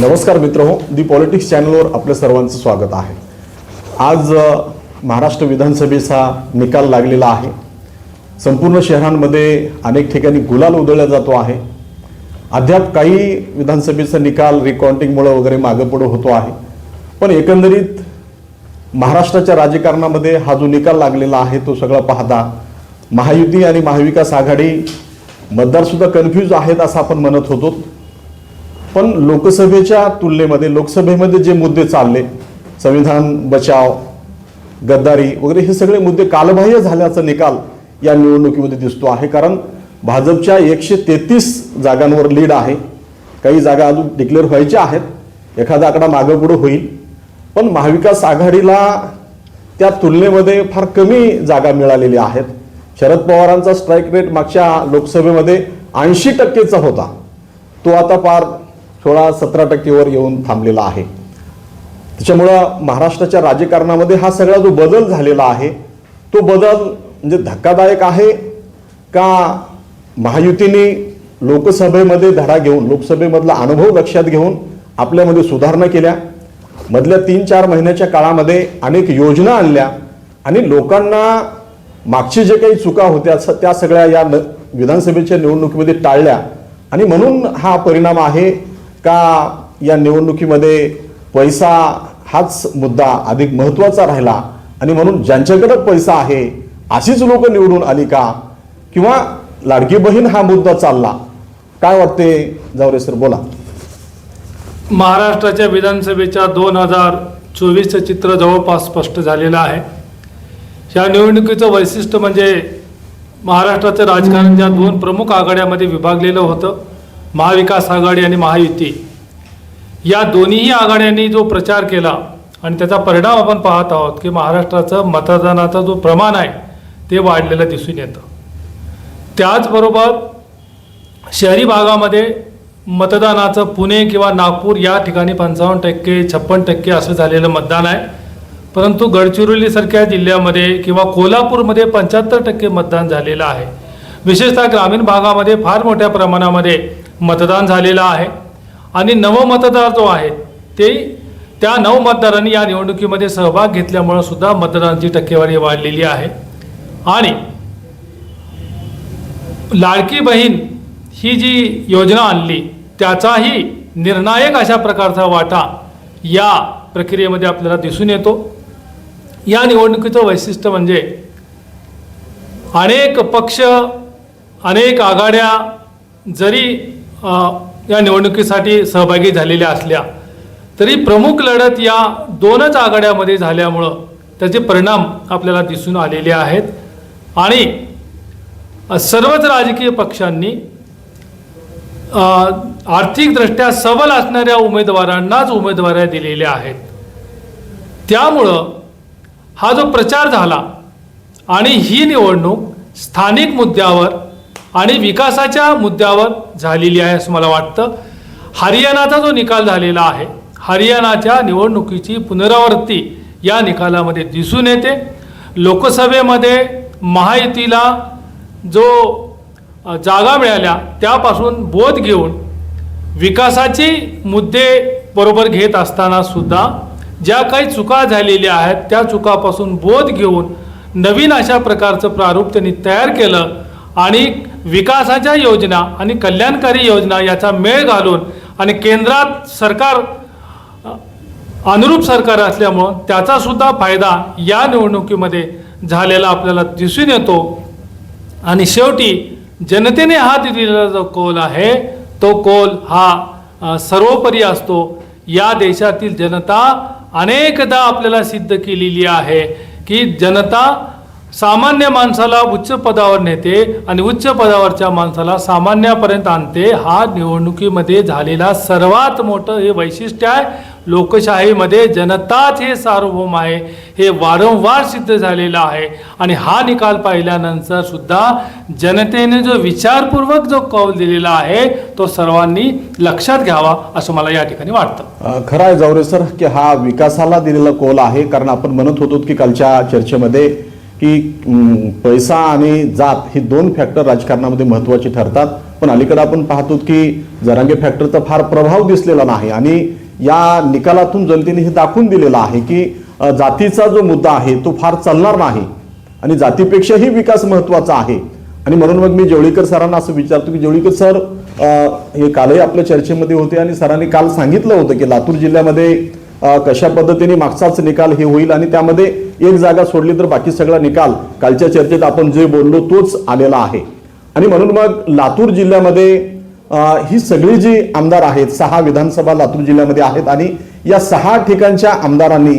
नमस्कार मित्र हो दी पॉलिटिक्स चॅनलवर आपल्या सर्वांचं स्वागत आहे. आज महाराष्ट्र विधानसभेचा निकाल लागलेला आहे. संपूर्ण शहरांमध्ये अनेक ठिकाणी गुलाल उधळला जातो आहे. अद्याप काही विधानसभेचा निकाल रिकाउंटिंगमुळे वगैरे मागं पुढं होतो आहे. पण एकंदरीत महाराष्ट्राच्या राजकारणामध्ये हा जो निकाल लागलेला आहे तो सगळा पाहता महायुती आणि महाविकास आघाडी मतदारसुद्धा कन्फ्यूज आहेत असं आपण म्हणत होतो. पण लोकसभेच्या तुलनेमध्ये लोकसभेमध्ये जे मुद्दे चालले संविधान बचाव गद्दारी वगैरे हे सगळे मुद्दे कालबाह्य झाल्याचा निकाल या निवडणुकीमध्ये दिसतो आहे. कारण भाजपच्या एकशे तेहतीस जागांवर लीड आहे. काही जागा अजून डिक्लेअर व्हायच्या आहेत. एखादा आकडा मागं पुढं होईल. पण महाविकास आघाडीला त्या तुलनेमध्ये फार कमी जागा मिळालेल्या आहेत. शरद पवारांचा स्ट्राईक रेट मागच्या लोकसभेमध्ये ऐंशी टक्केचा होता. तो आता फार सोळा सतरा टक्केवर येऊन थांबलेला आहे. त्याच्यामुळं महाराष्ट्राच्या राजकारणामध्ये हा सगळा जो बदल झालेला आहे तो बदल म्हणजे धक्कादायक आहे का महायुतीने लोकसभेमध्ये धडा घेऊन लोकसभेमधला अनुभव लक्षात घेऊन आपल्यामध्ये सुधारणा केल्या? मधल्या तीन चार महिन्याच्या काळामध्ये अनेक योजना आणल्या आणि लोकांना मागची जे काही चुका होत्या स- त्या सगळ्या या न- विधानसभेच्या निवडणुकीमध्ये टाळल्या. आणि म्हणून हा परिणाम आहे का या निवडणुकीमध्ये पैसा हाच मुद्दा अधिक महत्त्वाचा राहिला? आणि म्हणून ज्यांच्याकडं पैसा आहे अशीच लोक निवडून आली का? किंवा लाडकी बहीण हा मुद्दा चालला? काय वाटते? जावरे सर बोला. महाराष्ट्राच्या विधानसभेच्या दोन हजार चोवीसचं चित्र जवळपास स्पष्ट झालेलं आहे. या निवडणुकीचं वैशिष्ट्य म्हणजे महाराष्ट्राचं राजकारण ज्या दोन प्रमुख आघाड्यामध्ये विभागलेलं होतं महाविकास आघाडी आणि महायुती. या दोन्हीही आघाड्यांनी जो प्रचार केला आणि त्याचा परिणाम आपण पाहत आहोत की महाराष्ट्राचं मतदानाचा जो प्रमाण आहे ते वाढलेलं दिसून येतं. त्याचबरोबर शहरी भागामध्ये मतदानाचं पुणे किंवा नागपूर या ठिकाणी पंचावन्न टक्के छप्पन टक्के असं झालेलं मतदान आहे. परंतु गडचिरोलीसारख्या जिल्ह्यामध्ये किंवा कोल्हापूरमध्ये पंच्याहत्तर टक्के मतदान झालेलं आहे. विशेषतः ग्रामीण भागामध्ये फार मोठ्या प्रमाणामध्ये मतदान झालेलं आहे. आणि नवमतदार जो आहे ते त्या नवमतदारांनी या निवडणुकीमध्ये सहभाग घेतल्यामुळं सुद्धा मतदानाची टक्केवारी वाढलेली आहे. आणि लाडकी बहीण ही जी योजना आणली त्याचाही निर्णायक अशा प्रकारचा वाटा या प्रक्रियेमध्ये आपल्याला दिसून येतो. या निवडणुकीचं वैशिष्ट्य म्हणजे अनेक पक्ष अनेक आघाड्या जरी या निवडणुकीसाठी सहभागी झालेल्या असल्या तरी प्रमुख लढत या दोनच आघाड्यामध्ये झाल्यामुळं त्याचे परिणाम आपल्याला दिसून आलेले आहेत. आणि सर्वच राजकीय पक्षांनी आर्थिकदृष्ट्या सबल असणाऱ्या उमेदवारांनाच उमेदवाऱ्या दिलेल्या आहेत. त्यामुळं हा जो प्रचार झाला आणि ही निवडणूक स्थानिक मुद्द्यावर आणि विकासाच्या मुद्द्यावर झालेली आहे असं मला वाटतं. हरियाणाचा जो निकाल झालेला आहे हरियाणाच्या निवडणुकीची पुनरावृत्ती या निकालामध्ये दिसून येते. लोकसभेमध्ये महायुतीला जो जागा मिळाल्या त्यापासून बोध घेऊन विकासाची मुद्दे बरोबर घेत असताना सुद्धा ज्या काही चुका झालेल्या आहेत त्या चुकापासून बोध घेऊन नवीन अशा प्रकारचं प्रारूप त्यांनी तयार केलं. आणि विकासाच्या योजना आणि कल्याणकारी योजना याचा मेळ घालून आणि केंद्रात सरकार अनुरूप सरकार असल्यामुळं त्याचा सुद्धा फायदा या निवडणुकीमध्ये झालेला आपल्याला दिसून येतो. आणि शेवटी जनतेने हा दिलेला जो कौल आहे तो कौल हा सर्वोपरी असतो. या देशातील जनता अनेकदा आपल्याला सिद्ध केलेली आहे की जनता सामान्य माणसाला उच्च पदावर नेते आणि उच्च पदावरच्या माणसाला सामान्यापर्यंत आणते. हा निवडणुकीमध्ये झालेला सर्वात मोठं हे वैशिष्ट्य आहे. लोकशाहीमध्ये जनताच हे सार्वभौम आहे. हे वारंवार सिद्ध झालेलं आहे. आणि हा निकाल पाहिल्यानंतर सुद्धा जनतेने जो विचारपूर्वक जो कौल दिलेला आहे तो सर्वांनी लक्षात घ्यावा असं मला या ठिकाणी वाटतं. खरं आहे जावरे सर की हा विकासाला दिलेला कौल आहे. कारण आपण म्हणत होतो की कालच्या चर्चेमध्ये की पैसा आणि जात ही दोन फॅक्टर राजकारणामध्ये महत्त्वाचे ठरतात. पण अलीकडे आपण पाहतो की जरांगे फॅक्टरचा फार प्रभाव दिसलेला नाही आणि या निकालातून जनतेने हे दाखवून दिलेलं आहे की जातीचा जो मुद्दा आहे तो फार चालणार नाही आणि जातीपेक्षाही विकास महत्त्वाचा आहे. आणि म्हणून मग मी जेवळीकर सरांना असं विचारतो की जेवळीकर सर हे कालही आपल्या चर्चेमध्ये होते आणि सरांनी काल सांगितलं होतं की लातूर जिल्ह्यामध्ये कशा पद्धतीने मागचाच निकाल हे होईल आणि त्यामध्ये एक जागा सोडली तर बाकी सगळा निकाल. कालच्या चर्चेत आपण जे बोललो तोच आलेला आहे. आणि म्हणून मग लातूर जिल्ह्यामध्ये ही सगळी जी आमदार आहेत सहा विधानसभा लातूर जिल्ह्यामध्ये आहेत आणि या सहा ठिकाणच्या आमदारांनी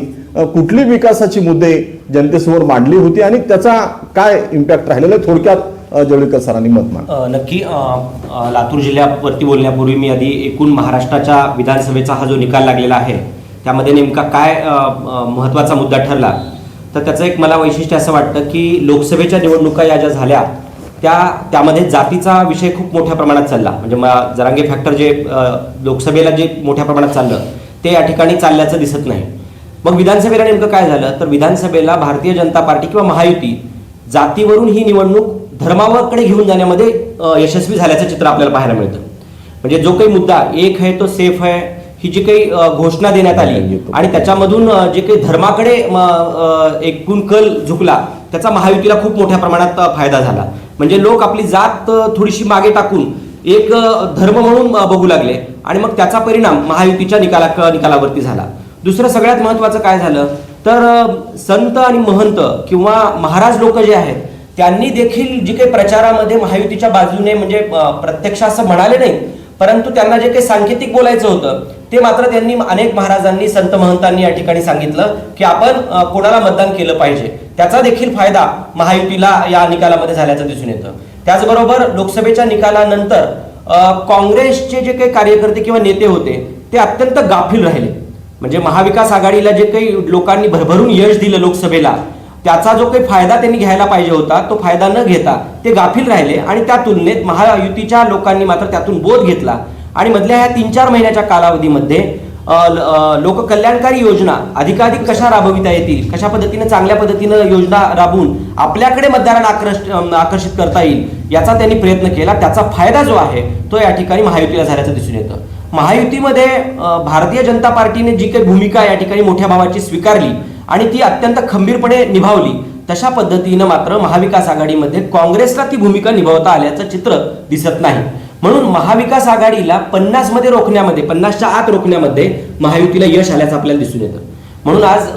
कुठली विकासाची मुद्दे जनतेसमोर मांडली होती आणि त्याचा काय इम्पॅक्ट राहिलेला आहे थोडक्यात जवळकर जवळीकर सरांनी मत मांड. नक्की लातूर जिल्ह्यावरती बोलण्यापूर्वी मी आधी एकूण महाराष्ट्राच्या विधानसभेचा हा जो निकाल लागलेला आहे त्यामध्ये नेमका काय महत्त्वाचा मुद्दा ठरला तर त्याचं एक मला वैशिष्ट्य असं वाटतं की लोकसभेच्या निवडणुका या ज्या झाल्या त्या त्यामध्ये जातीचा विषय खूप मोठ्या प्रमाणात चालला. म्हणजे म- जरांगे फॅक्टर जे लोकसभेला जे मोठ्या प्रमाणात चाललं ते या ठिकाणी चालल्याचं दिसत नाही. मग विधानसभेला नेमकं काय झालं? तर विधानसभेला भारतीय जनता पार्टी किंवा महायुती जातीवरून ही निवडणूक धर्माकडे घेऊन जाण्यामध्ये यशस्वी झाल्याचं चित्र आपल्याला पाहायला मिळतं. म्हणजे जो काही मुद्दा एक आहे तो सेफ आहे ही जी काही घोषणा देण्यात आली आणि त्याच्यामधून जे काही धर्माकडे एकूण कल झुकला त्याचा महायुतीला खूप मोठ्या प्रमाणात फायदा झाला. म्हणजे लोक आपली जात थोडीशी मागे टाकून एक धर्म म्हणून बघू लागले आणि मग त्याचा परिणाम महायुतीच्या निकाला निकालावरती झाला. दुसरं सगळ्यात महत्वाचं काय झालं? तर संत आणि महंत किंवा महाराज लोक जे आहेत त्यांनी देखील जी काही प्रचारामध्ये महायुतीच्या बाजूने म्हणजे प्रत्यक्ष असं म्हणाले नाही परंतु त्यांना जे काही सांकेतिक बोलायचं होतं ते मात्र त्यांनी अनेक महाराजांनी संत महंतांनी या ठिकाणी सांगितलं की आपण कोणाला मतदान केलं पाहिजे. त्याचा देखील फायदा महायुतीला या निकालामध्ये झाल्याचं दिसून येतं. त्याचबरोबर लोकसभेच्या निकालानंतर काँग्रेसचे जे काही कार्यकर्ते किंवा नेते होते ते अत्यंत गाफील राहिले. म्हणजे महाविकास आघाडीला जे काही लोकांनी भरभरून यश दिलं लोकसभेला त्याचा जो काही फायदा त्यांनी घ्यायला पाहिजे होता तो फायदा न घेता ते गाफील राहिले आणि त्या तुलनेत महायुतीच्या लोकांनी मात्र त्यातून बोध घेतला. आणि मधल्या ह्या तीन चार महिन्याच्या कालावधीमध्ये लोककल्याणकारी योजना अधिकाधिक कशा राबविता येतील कशा पद्धतीने चांगल्या पद्धतीनं योजना राबवून आपल्याकडे मतदारांना आकर्ष आकर्षित करता येईल याचा त्यांनी प्रयत्न केला. त्याचा फायदा जो आहे तो या ठिकाणी महायुतीला झाल्याचं दिसून येतं. महायुतीमध्ये भारतीय जनता पार्टीने जी काही भूमिका या ठिकाणी मोठ्या भावाची स्वीकारली आणि ती अत्यंत खंबीरपणे निभावली. तशा पद्धतीनं मात्र महाविकास आघाडीमध्ये काँग्रेसला ती भूमिका निभावता आल्याचं चित्र दिसत नाही. म्हणून महाविकास आघाडीला पन्नासमध्ये रोखण्यामध्ये पन्नासच्या आत रोखण्यामध्ये महायुतीला यश आल्याचं आपल्याला दिसून येतं. म्हणून आज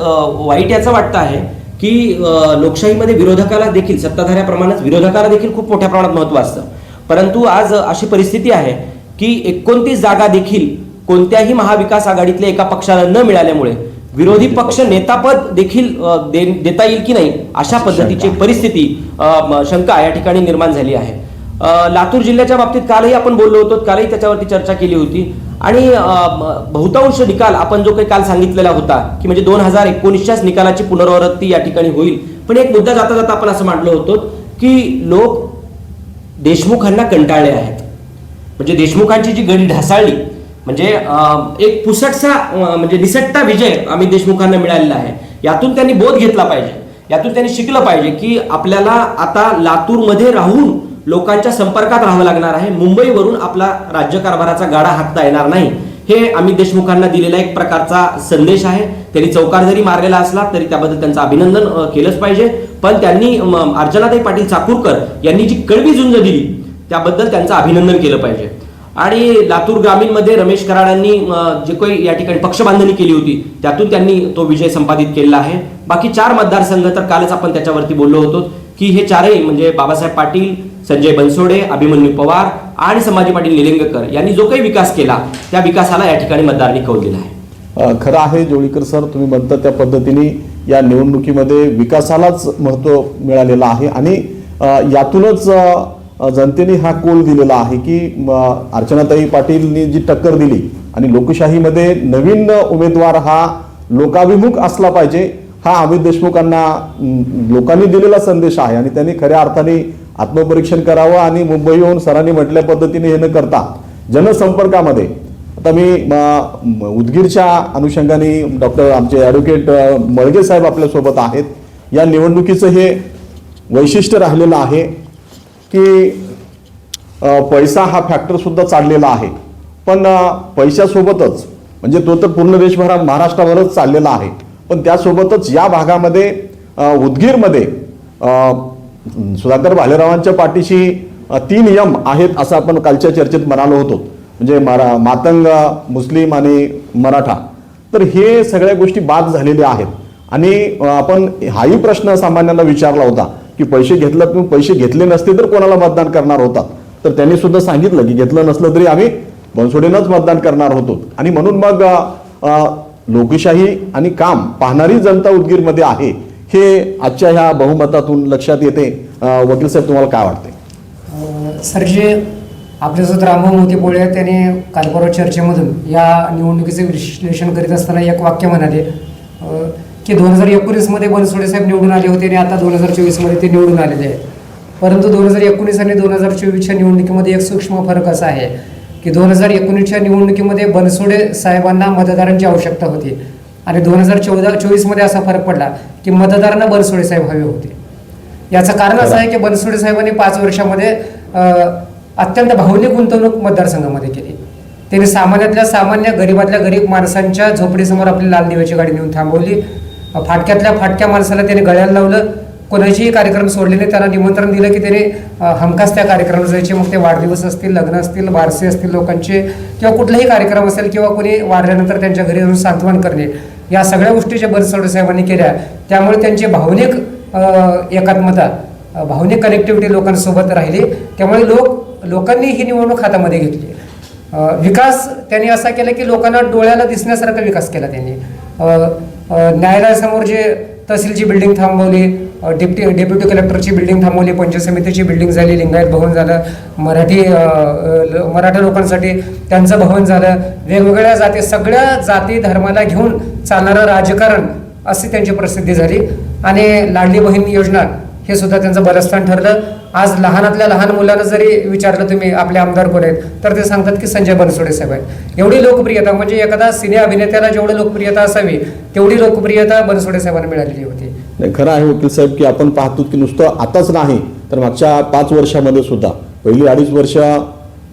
वाईट याचं वाटतं आहे की लोकशाहीमध्ये विरोधकाला देखील सत्ताधाऱ्याप्रमाणेच विरोधकाला देखील खूप मोठ्या प्रमाणात महत्त्व असतं. परंतु आज अशी परिस्थिती आहे की एकोणतीस जागा देखील कोणत्याही महाविकास आघाडीतल्या एका पक्षाला न मिळाल्यामुळे विरोधी पक्ष नेतापद देखील दे- देता येईल की नाही अशा पद्धतीची. परिस्थिती शंका या ठिकाणी निर्माण झाली आहे. लातूर जिल्ह्याच्या बाबतीत कालही आपण बोललो होतो कालही त्याच्यावरती चर्चा केली होती. आणि बहुतांश निकाल आपण जो काही काल सांगितलेला होता की म्हणजे दोन हजार एकोणीसच्याच निकालाची पुनरावृत्ती या ठिकाणी होईल. पण एक मुद्दा जाता जाता आपण असं मांडलो होतो की लोक देशमुखांना कंटाळले आहेत. म्हणजे देशमुखांची जी गडी ढासाळली म्हणजे एक पुसटसा म्हणजे निसटता विजय आम्ही देशमुखांना मिळालेला आहे. यातून त्यांनी बोध घेतला पाहिजे. यातून त्यांनी शिकलं पाहिजे की आपल्याला आता लातूरमध्ये राहून लोकांच्या संपर्कात राहावं लागणार आहे. मुंबईवरून आपला राज्यकारभाराचा गाडा हाकता येणार नाही. हे आम्ही देशमुखांना दिलेला एक प्रकारचा संदेश आहे. त्यांनी चौकार जरी मारलेला असला तरी त्याबद्दल त्यांचं अभिनंदन केलंच पाहिजे. पण त्यांनी अं, अर्चनाताई पाटील चाकूरकर यांनी जी कडवी झुंज दिली त्याबद्दल त्यांचं अभिनंदन केलं पाहिजे. आणि लातूर ग्रामीणमध्ये रमेश कराडांनी जे काही या ठिकाणी पक्षबांधणी केली होती त्यातून त्यांनी तो विजय संपादित केलेला आहे. बाकी चार मतदारसंघ तर कालच आपण त्याच्यावरती बोललो होतो की हे चारही म्हणजे बाबासाहेब पाटील संजय बनसोडे अभिमन्यू पवार आणि संभाजी पाटील निलंगकर यांनी जो काही विकास केला त्या विकासाला या ठिकाणी मतदारांनी कौल दिला आहे. खरं आहे जोळीकर सर तुम्ही म्हणता त्या पद्धतीने या निवडणुकीमध्ये विकासालाच महत्त्व मिळालेलं आहे आणि यातूनच जनतेने हा कोल दिलेला आहे की अर्चनाताई पाटीलनी जी टक्कर दिली आणि लोकशाहीमध्ये नवीन उमेदवार हा लोकाभिमुख असला पाहिजे हा अमित देशमुखांना लोकांनी दिलेला संदेश आहे आणि त्यांनी खऱ्या अर्थाने आत्मपरीक्षण करावं आणि मुंबईहून सरांनी म्हटल्या पद्धतीने हे न करता जनसंपर्कामध्ये आता मी उदगीरच्या अनुषंगाने डॉक्टर आमचे ॲडव्होकेट मळगे साहेब आपल्यासोबत आहेत. या निवडणुकीचं हे वैशिष्ट्य राहिलेलं आहे. की पैसा हा फॅक्टरसुद्धा चाललेला आहे. पण पैशासोबतच म्हणजे तो तर पूर्ण देशभरा महाराष्ट्रावरच चाललेला आहे. पण त्यासोबतच या भागामध्ये उदगीरमध्ये सुधाकर भालेरावांच्या पाठीशी तीन यम आहेत असं आपण कालच्या चर्चेत म्हणालो होतो. म्हणजे मरा मातंग मुस्लिम आणि मराठा. तर हे सगळ्या गोष्टी बाद झालेल्या आहेत. आणि आपण हाही प्रश्न सामान्यांना विचारला होता. की पैसे घेतलं तुम्ही पैसे घेतले नसते तर कोणाला मतदान करणार होता तर त्यांनी सुद्धा सांगितलं की घेतलं नसलं तरी आम्ही बनसोडेनंच मतदान करणार होतो. आणि म्हणून मग लोकशाही आणि काम पाहणारी जनता उदगीरमध्ये आहे हे आजच्या ह्या बहुमतातून लक्षात येते. वकील साहेब तुम्हाला काय वाटते सर जे आपल्यासोबत रामभाऊ मोती पोळे आहेत त्याने काल चर्चेमधून या निवडणुकीचे विश्लेषण करीत असताना एक वाक्य म्हणाले. की दोन हजार एकोणीसमध्ये बनसोडे साहेब निवडून आले होते आणि आता दोन हजार चोवीसमध्ये ते निवडून आलेले आहेत. परंतु दोन हजार एकोणीस आणि दोन हजार चोवीसच्या निवडणुकीमध्ये एक सूक्ष्म फरक असा आहे की दोन हजार एकोणीसच्या निवडणुकीमध्ये बनसोडे साहेबांना मतदारांची आवश्यकता होती. आणि दोन हजार चौदा चोवीसमध्ये असा फरक पडला की मतदारांना बनसोडे साहेब हवे होते. याचं कारण असं आहे की बनसोडे साहेबांनी पाच वर्षामध्ये अत्यंत भावनिक गुंतवणूक मतदारसंघामध्ये केली. त्यांनी सामान्यातल्या सामान्य गरीबातल्या गरीब माणसांच्या झोपडीसमोर आपली लाल दिव्याची गाडी नेऊन थांबवली. फाटक्यातल्या फाटक्या माणसाला त्याने गळ्याला लावलं. कोणाचेही कार्यक्रम सोडले नाही त्याला निमंत्रण दिलं की त्याने हमखास त्या कार्यक्रमाला जायचे. मग ते वाढदिवस असतील लग्न असतील बारसे असतील लोकांचे किंवा कुठलाही कार्यक्रम असेल किंवा कोणी वाढल्यानंतर त्यांच्या घरी जाऊन सांत्वन करणे. या सगळ्या गोष्टी ज्या बनसोडे साहेबांनी केल्या त्यामुळे त्यांची भावनिक एकात्मता भावनिक कनेक्टिव्हिटी लोकांसोबत राहिली. त्यामुळे लोक लोकांनी ही निवडणूक हातामध्ये घेतली. विकास त्यांनी असा केला की लोकांना डोळ्याला दिसण्यासारखा विकास केला त्यांनी. न्यायालयासमोर जे तहसीलची बिल्डिंग थांबवली डिप्टी डेप्टी डेप्युटी कलेक्टरची बिल्डिंग थांबवली पंचायत समितीची बिल्डिंग झाली लिंगायत भवन झालं मराठी ल- मराठा लोकांसाठी त्यांचं भवन झालं वेगवेगळ्या जाती सगळ्या जाती धर्माला घेऊन चालणारं राजकारण अशी त्यांची प्रसिद्धी झाली. आणि लाडली बहीण योजना हे सुद्धा त्यांचं बलस्थान ठरलं. आज लहानातल्या लहान मुलांना जरी विचारलं तुम्ही आपले आमदार कोण आहेत तर ते सांगतात की संजय बनसोडे साहेब आहेत. एवढी लोकप्रियता म्हणजे एखादा सिने अभिनेत्याला जेवढी लोकप्रियता असावी तेवढी लोकप्रियता बनसोडे साहेबांना मिळालेली होती. नाही खरं आहे वकील साहेब की आपण पाहतो की नुसतं आताच नाही तर मागच्या पाच वर्षामध्ये सुद्धा पहिली अडीच वर्ष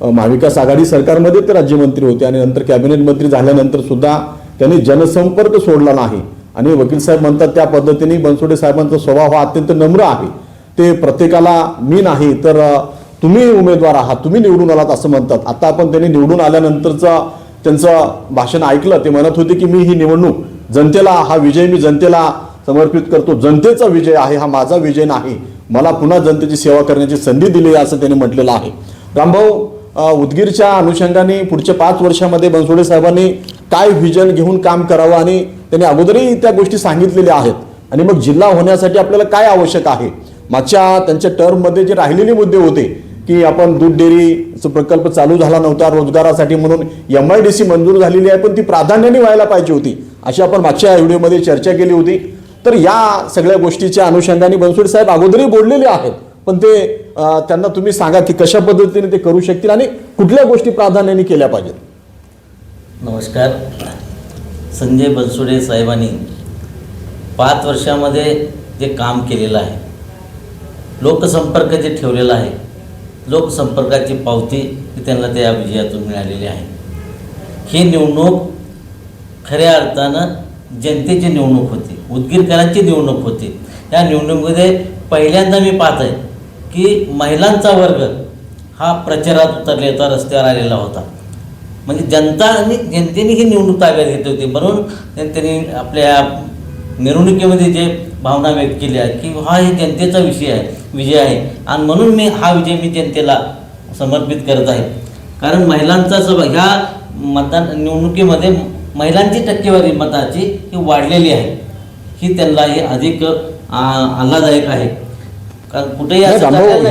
महाविकास आघाडी सरकारमध्ये ते राज्यमंत्री होते आणि नंतर कॅबिनेट मंत्री झाल्यानंतर सुद्धा त्यांनी जनसंपर्क सोडला नाही. आणि वकील साहेब म्हणतात त्या पद्धतीने बनसोडे साहेबांचा स्वभाव हा अत्यंत नम्र आहे. ते प्रत्येकाला मी नाही तर तुम्ही उमेदवार आहात तुम्ही निवडून आलात असं म्हणतात. आता आपण त्यांनी निवडून आल्यानंतरचं त्यांचं भाषण ऐकलं ते म्हणत होते की मी ही निवडणूक जनतेला हा विजय मी जनतेला समर्पित करतो. जनतेचा विजय आहे हा माझा विजय नाही. मला पुन्हा जनतेची सेवा करण्याची संधी दिली असं त्यांनी म्हटलेलं आहे. रामभाऊ उदगीरच्या अनुषंगाने पुढच्या पाच वर्षामध्ये बनसोडे साहेबांनी काय व्हिजन घेऊन काम करावं आणि त्यांनी अगोदरही त्या गोष्टी सांगितलेल्या आहेत. आणि मग जिल्हा होण्यासाठी आपल्याला काय आवश्यक आहे? मागच्या त्यांच्या टर्ममध्ये जे राहिलेले मुद्दे होते की आपण दूध डेअरीचा प्रकल्प चालू झाला नव्हता रोजगारासाठी म्हणून एम आय डी सी मंजूर झालेली आहे पण ती प्राधान्याने व्हायला पाहिजे होती अशी आपण मागच्या व्हिडिओमध्ये चर्चा केली होती. तर या सगळ्या गोष्टीच्या अनुषंगाने बनसोडे साहेब अगोदरही बोललेले आहेत पण ते त्यांना तुम्ही सांगा की कशा पद्धतीने ते करू शकतील आणि कुठल्या गोष्टी प्राधान्याने केल्या पाहिजेत? नमस्कार. संजय बनसोडे साहेबांनी पाच वर्षामध्ये जे काम केलेलं आहे लोकसंपर्क जे ठेवलेलं आहे लोकसंपर्काची पावती त्यांना त्या विजयातून मिळालेली आहे. ही निवडणूक खऱ्या अर्थानं जनतेची निवडणूक होती उदगीरकरांची निवडणूक होती. या निवडणुकीमध्ये पहिल्यांदा मी पाहत आहे की महिलांचा वर्ग हा प्रचारात उतरले होता रस्त्यावर आलेला होता. म्हणजे जनता आणि जनतेने ही निवडणूक ताब्यात घेतली होती. म्हणून त्यां- त्यांनी आपल्या मिरवणुकीमध्ये जे भावना व्यक्त केली आहे की हा हे जनतेचा विषय आहे विजय आहे. आणि म्हणून मी हा विजय मी जनतेला समर्पित करत आहे. कारण महिलांचा सहभाग ह्या मतदान निवडणुकीमध्ये महिलांची टक्केवारी मताची ही वाढलेली आहे. ही त्यांना ही अधिक आ, आल्हाददायक आहे. कारण कुठेही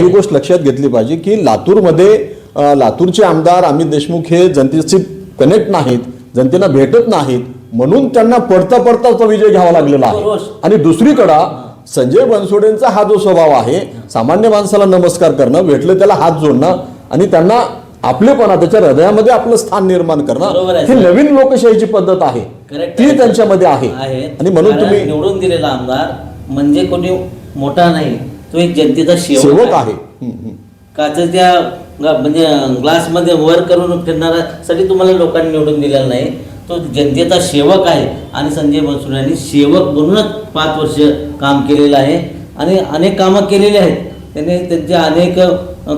ही. गोष्ट लक्षात घेतली पाहिजे की लातूरमध्ये लातूरचे आमदार अमित देशमुख हे जनतेशी कनेक्ट नाहीत जनतेला भेटत नाहीत म्हणून त्यांना पडता पडता तो विजय घ्यावा लागलेला. आहे आणि दुसरीकडं संजय बनसोडेंचा हा जो स्वभाव आहे सामान्य माणसाला नमस्कार करणं भेटलं त्याला हात जोडणं आणि त्यांना आपलेपणा त्याच्या हृदयामध्ये आपलं स्थान निर्माण करणं ही. नवीन लोकशाहीची पद्धत आहे ती. त्यांच्यामध्ये आहे आणि म्हणून तुम्ही निवडून दिलेला आमदार म्हणजे कोणी मोठा नाही तो एक जनतेचा सेवक आहे हम्म, हम्म. म्हणजे ग्लासमध्ये वर करून फिरणाऱ्यासाठी तुम्हाला लोकांनी निवडून दिलेला नाही. तो जनतेचा सेवक आहे आणि संजय बनसोडे यांनी सेवक म्हणूनच पाच वर्ष काम केलेलं आहे. आणि अनेक कामं केलेली आहेत. त्यांनी त्यांचे अनेक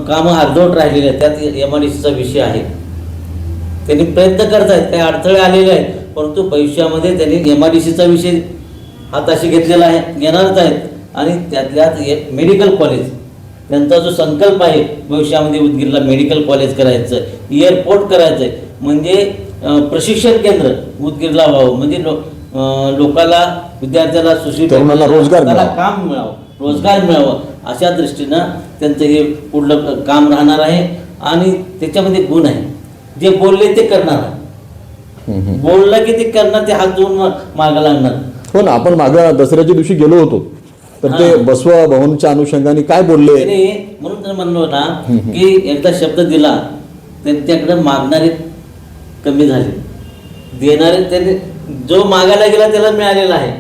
कामं अर्धवट राहिलेले आहेत. त्यात एम आय डी सीचा विषय आहे. त्यांनी प्रयत्न करत आहेत काही अडथळे आलेले आहेत. परंतु भविष्यामध्ये त्यांनी एम आय डी सीचा विषय हाताशी घेतलेला आहे. घेणारच आहेत. आणि त्यातल्यात एक मेडिकल कॉलेज त्यांचा जो संकल्प आहे भविष्यामध्ये उदगीरला मेडिकल कॉलेज करायचं एअरपोर्ट करायचं आहे म्हणजे प्रशिक्षण केंद्र उदगीरला व्हावं. म्हणजे लो लोकाला विद्यार्थ्याला सुशिक्षित तरुणांना रोजगार. काम मिळावं रोजगार मिळावं अशा दृष्टीनं त्यांचं हे पुढलं काम राहणार आहे. आणि त्याच्यामध्ये गुण आहे. जे बोलले ते करणार आहे. बोललं की ते करणार ते हात धुवून मागं लागणार. हो ना आपण मागं दसऱ्याच्या दिवशी गेलो होतो. तर ते. बसवा भवनच्या अनुषंगाने काय बोलले म्हणून तर म्हणलो ना की एकदा शब्द दिला त्यांच्याकडे मागणारे कमी झाले देणारे त्याने जो मागायला गेला त्याला मिळालेला आहे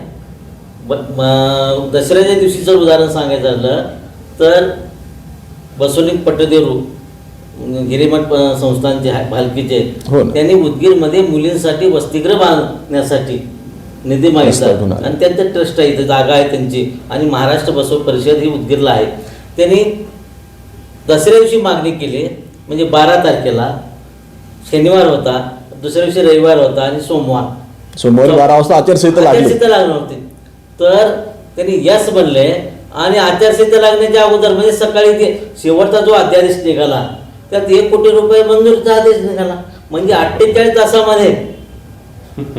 दसऱ्याच्या दिवशीचं उदाहरण सांगायचं झालं तर बसवली पट्टदेरू संस्थानचे आहे, भालकीचे हो. त्यांनी उदगीरमध्ये मुलींसाठी वसतिगृह बांधण्यासाठी निधी मागितला आणि त्यांचं ट्रस्ट आहे इथे जागा आहे त्यांची. आणि महाराष्ट्र बसव परिषद ही उदगीरला आहे. त्यांनी दसऱ्या दिवशी मागणी केली म्हणजे बारा तारखेला. शनिवार होता दुसऱ्या दिवशी रविवार होता आणि सोमवार. सोमवारी बारा वाजता आचारसंहिता लागली. आचारसंहिता लागणार होती. तर त्यांनी यस बनले आणि आचारसंहिता लागण्याच्या अगोदर म्हणजे सकाळी ते शेवटचा जो अध्यादेश निघाला त्यात एक कोटी रुपये मंजुरीचा आदेश निघाला. म्हणजे अठ्ठेचाळीस तासामध्ये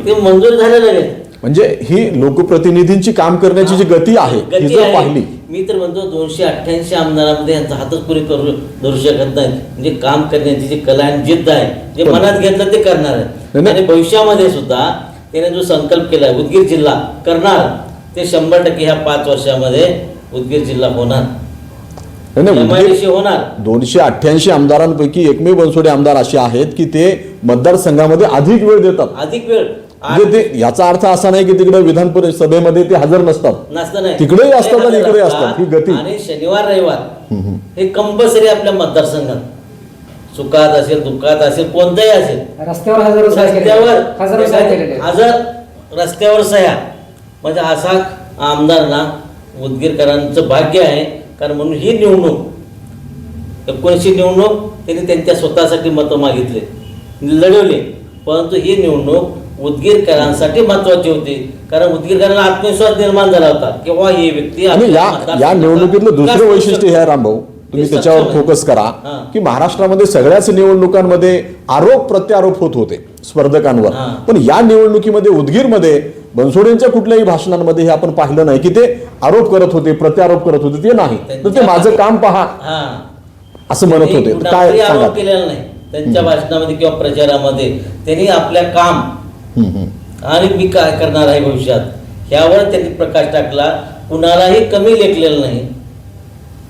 ते मंजूर झालं लगेच. म्हणजे ही लोकप्रतिनिधींची काम करण्याची जी गती आहे ही जर आहे. पाहिली. मी तर म्हणतो दोनशे अठ्ठ्याऐंशी आमदारांमध्ये यांचा हातच पुरे करू धरू शकत नाही. म्हणजे काम करण्याची जी कला आणि जिद्द आहे जे मनात घेतलं ते करणार आहे. आणि भविष्यामध्ये सुद्धा त्याने जो संकल्प केलाय उदगीर जिल्हा करणार ते शंभर टक्के ह्या पाच वर्षामध्ये उदगीर जिल्हा होणार. दोनशे अठ्ठ्याऐंशी आमदारांपैकी एकमेव बनसोडे आमदार असे आहेत की ते मतदारसंघामध्ये अधिक वेळ देतात. अधिक वेळ. म्हणजे ते याचा अर्थ असा नाही की तिकडे विधान परिषदेमध्ये ते हजर नसतात. नसतं नाही. तिकडेही असतात आणि इकडे असतात. ही गती. आणि शनिवार रविवार. हे कंपल्सरी आपल्या मतदारसंघात. सुखात असेल दुःखात असेल कोणताही असेल. रस्त्यावर आहेत. हजर रस्त्यावर सह्या. म्हणजे असा आमदारना उदगीरकरांचं भाग्य आहे. कारण म्हणून ही निवडणूक एकोणीसशे निवडणूक त्यांनी त्यांच्या स्वतःसाठी मतं मागितले. लढवले. परंतु ही निवडणूक उदगीरकरांसाठी महत्वाची होती कारण उदगीरकरांना आत्मविश्वास निर्माण झाला होता किंवा ही व्यक्ती आणि या निवडणुकीतलं दुसरं वैशिष्ट्य. हे रामभाऊ तुम्ही त्याच्यावर. फोकस करा. की महाराष्ट्रामध्ये सगळ्याच निवडणुकांमध्ये आरोप प्रत्यारोप होत होते स्पर्धकांवर. पण या निवडणुकीमध्ये उदगीरमध्ये बनसोडेंच्या कुठल्याही भाषणांमध्ये हे आपण पाहिलं नाही की ते आरोप करत होते प्रत्यारोप करत होते ते नाही तर ते माझं काम पहा असं म्हणत होते काय केलेला नाही त्यांच्या भाषणामध्ये किंवा प्रचारामध्ये त्यांनी आपल्या काम. आणि मी काय करणार आहे भविष्यात? ह्यावर त्यांनी प्रकाश टाकला. कुणालाही कमी लेखलेलं नाही.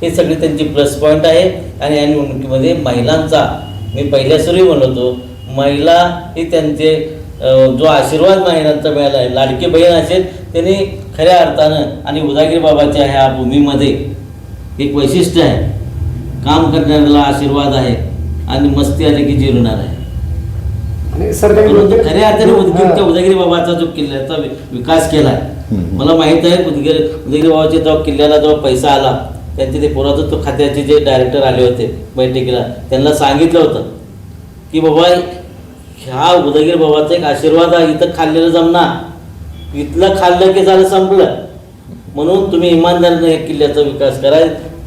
हे सगळे त्यांची प्लस पॉईंट आहे आणि या निवडणुकीमध्ये महिलांचा मी पहिल्या सुरू म्हणतो महिला हे त्यांचे जो आशीर्वाद महिलांचा मिळाला आहे. लाडकी बहीण असेल त्यांनी खऱ्या अर्थानं आणि उदागीर बाबाच्या ह्या भूमीमध्ये एक वैशिष्ट्य आहे. काम करणाऱ्याला आशीर्वाद आहे. आणि मस्ती आली की जिरणार आहे. आणि सर उदगीर- खऱ्या अर्थाने उदगीरच्या. उदयगिरी बाबाचा जो किल्ल्याचा विकास केलाय हम्म. मला माहीत आहे उदगीर उदयगिरी बाबाच्या जेव्हा किल्ल्याला जेव्हा पैसा आला त्यांचे ते पुरातत्व खात्याचे जे डायरेक्टर आले होते बैठकीला त्यांना सांगितलं होतं की बाबा ह्या उदयगिरी बाबाचा एक आशीर्वाद आहे इथं खाल्लेलं जमणार इथलं खाल्लं की झालं संपलं म्हणून तुम्ही इमानदारीने या किल्ल्याचा विकास करा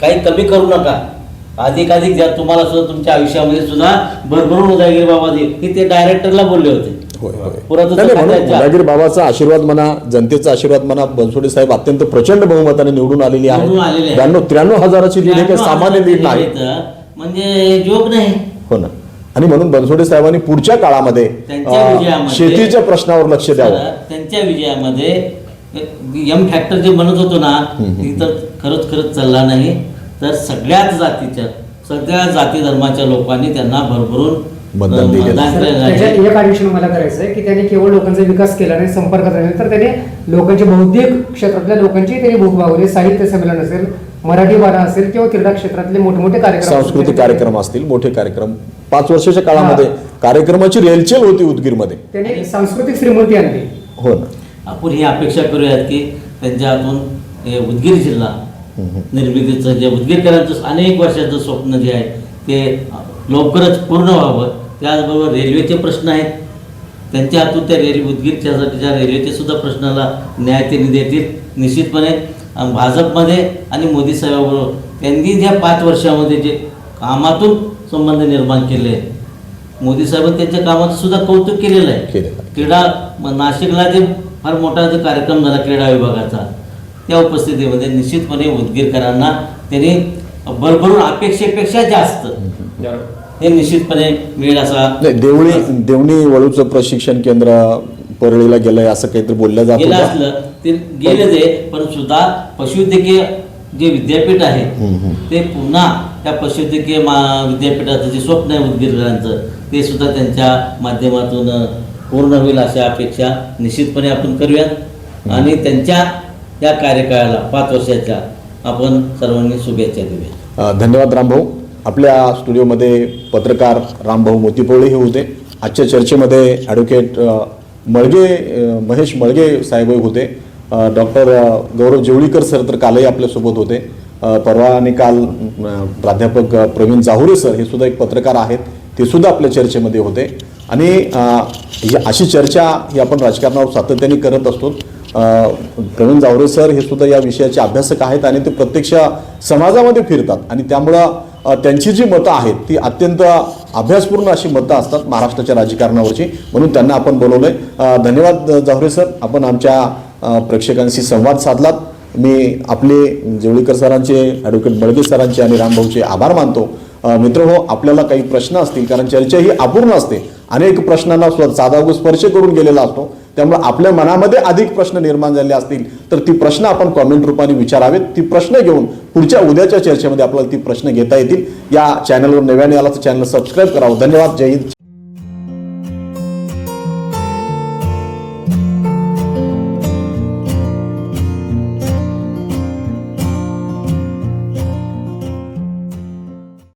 काही कमी करू नका अधिक अधिक द्या तुम्हाला सुद्धा तुमच्या आयुष्यामध्ये सुद्धा भरभरून उदयगिरी बाबा देईल हे ते डायरेक्टरला बोलले होते. उदयगिरी बाबाचा आशीर्वाद म्हणा जनतेचा आशीर्वाद म्हणा बनसोडे साहेब अत्यंत प्रचंड बहुमताने निवडून आलेली आहे आहे. ब्याण्णव त्र्याण्णव हजाराची लीड हे त्र्याण्णव सामान्य लीड नाही. आहे म्हणजे जोक नाही. हो ना. आणि म्हणून बनसोडे साहेबांनी पुढच्या काळामध्ये शेतीच्या प्रश्नावर लक्ष द्यावं. त्यांच्या विजयामध्ये एम फॅक्टर जे म्हणत होतो ना तर खरंच खरंच चालला नाही. तर सगळ्याच जातीच्या सगळ्या जाती धर्माच्या लोकांनी त्यांना भरभरून मतदान त्याच्यात. एक ॲडिशन मला करायचं आहे की त्यांनी केवळ लोकांचा विकास केला नाही संपर्कात राहिले तर त्याने लोकांची बौद्धिक क्षेत्रातल्या लोकांची त्यांनी भूक भागवली. साहित्य संमेलन असेल मराठी बारा असेल किंवा क्रीडा क्षेत्रातले मोठमोठे कार्यक्रम सांस्कृतिक कार्यक्रम असतील मोठे कार्यक्रम. पाच वर्षाच्या काळामध्ये कार्यक्रमाची रेलचेल होती उदगीरमध्ये. त्यांनी सांस्कृतिक श्रीमंती आणली. हो ना. आपण ही अपेक्षा करूयात की त्यांच्या हातून हे उदगीर जिल्हा निर्मितीचं जे उदगीरकरांचं अनेक वर्षाचं स्वप्न जे आहे ते लवकरच पूर्ण व्हावं. त्याचबरोबर रेल्वेचे प्रश्न आहेत. त्यांच्या हातून त्या रेल्वे उदगीरच्यासाठीच्या रेल्वेचे सुद्धा प्रश्नाला न्याय त्यांनी देतील निश्चितपणे. भाजपमध्ये आणि मोदी साहेबाबरोबर त्यांनी ज्या पाच वर्षामध्ये जे कामातून संबंध निर्माण केले आहेत मोदी साहेबांनी त्यांच्या कामाचं सुद्धा कौतुक केलेलं आहे. क्रीडा नाशिकला जे फार मोठा जो कार्यक्रम झाला क्रीडा विभागाचा त्या उपस्थितीमध्ये निश्चितपणे उदगीरकरांना त्यांनी भरभरून अपेक्षेपेक्षा जास्त हे निश्चितपणे मिळेल असा देवळी देवणी वळूचं प्रशिक्षण केंद्र परळीला गेलंय असं काहीतरी बोललं जात गेलं. असलं ते गेले ते पण सुद्धा पशुवैद्यकीय जे विद्यापीठ आहे ते पुन्हा त्या पशुवैद्यकीय विद्यापीठाचं जे स्वप्न आहे उदगीरकरांचं ते सुद्धा त्यांच्या माध्यमातून पूर्ण होईल अशा अपेक्षा निश्चितपणे आपण करूयात. आणि त्यांच्या या कार्यकाळाला पाच वर्षाच्या आपण सर्वांनी शुभेच्छा देऊया. धन्यवाद रामभाऊ. आपल्या स्टुडिओमध्ये पत्रकार रामभाऊ मोतीपोळे हे होते. आजच्या चर्चेमध्ये ॲडव्होकेट मळगे महेश मळगे साहेबही होते. डॉक्टर गौरव जेवळीकर सर तर कालही आपल्यासोबत होते. परवा आणि काल प्राध्यापक प्रवीण जाहुरे सर हे सुद्धा एक पत्रकार आहेत. ते सुद्धा आपल्या चर्चेमध्ये होते. आणि अशी चर्चा ही आपण राजकारणावर सातत्याने करत असतो. प्रवीण जावरे सर हे सुद्धा या विषयाचे अभ्यासक आहेत आणि ते प्रत्यक्ष समाजामध्ये फिरतात. आणि त्यामुळं त्यांची जी मतं आहेत ती अत्यंत अभ्यासपूर्ण अशी मतं असतात महाराष्ट्राच्या राजकारणावरची. म्हणून त्यांना आपण बोलवलंय. आहे धन्यवाद जावरे सर. आपण आमच्या प्रेक्षकांशी संवाद साधलात. मी आपले जेवळीकर सरांचे ॲडव्होकेट बळगे सरांचे आणि रामभाऊचे आभार मानतो. मित्रहो आपल्याला काही प्रश्न असतील कारण चर्चा ही अपूर्ण असते. अनेक प्रश्नांना स्व साधा स्पर्श करून गेलेला असतो. त्यामुळे आपल्या मनामध्ये अधिक प्रश्न निर्माण झाले असतील तर ती प्रश्न आपण कॉमेंट रूपाने विचारावेत. ती प्रश्न घेऊन पुढच्या उद्याच्या चर्चेमध्ये आपल्याला ती प्रश्न घेता येतील. या चॅनलवर नव्याने आला तर चॅनल सबस्क्राईब करावं. धन्यवाद. जय हिंद.